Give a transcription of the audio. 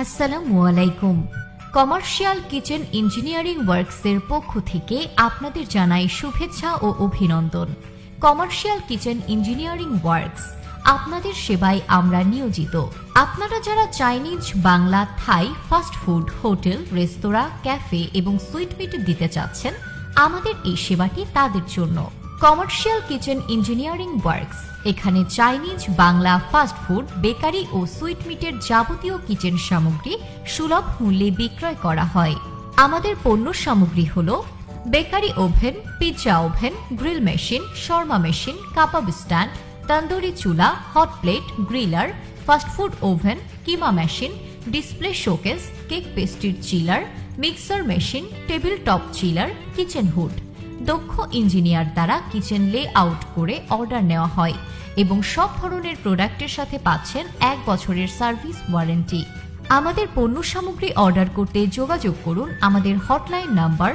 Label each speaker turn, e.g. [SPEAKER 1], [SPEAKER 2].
[SPEAKER 1] আসসালামু আলাইকুম। Commercial kitchen engineering ওয়ার্কসের পক্ষ থেকে আপনাদের জানাই শুভেচ্ছা ও অভিনন্দন। কমার্শিয়াল কিচেন ইঞ্জিনিয়ারিং ওয়ার্কস আপনাদের সেবায় আমরা নিয়োজিত। আপনারা যারা Chinese Bangla Thai fast food hotel restaurant cafe এবং সুইট মিট দিতে চাচ্ছেন, আমাদের এই সেবাটি তাদের জন্য। কমার্শিয়াল কিচেন ইঞ্জিনিয়ারিং ওয়ার্কস, এখানে Chinese, Bangla, fast food, bakery ও সুইট মিটের যাবতীয় কিচেন সামগ্রী সুলভ মূল্যে বিক্রয় করা হয়। আমাদের পণ্য সামগ্রী হল bakery oven pizza oven, grill machine, Sharma machine, কাবাব স্ট্যান্ড, তন্দুরি চুলা, hot plate, griller fast food oven, keema machine, display showcase, cake পেস্ট্রির chiller, mixer machine table top chiller, kitchen hood. দক্ষ ইঞ্জিনিয়ার দ্বারা কিচেন লে আউট করে অর্ডার নেওয়া হয় এবং সব ধরনের প্রোডাক্টের সাথে পাচ্ছেন এক বছরের সার্ভিস ওয়ারেন্টি আমাদের পণ্য সামগ্রী অর্ডার করতে যোগাযোগ করুন। আমাদের হটলাইন নাম্বার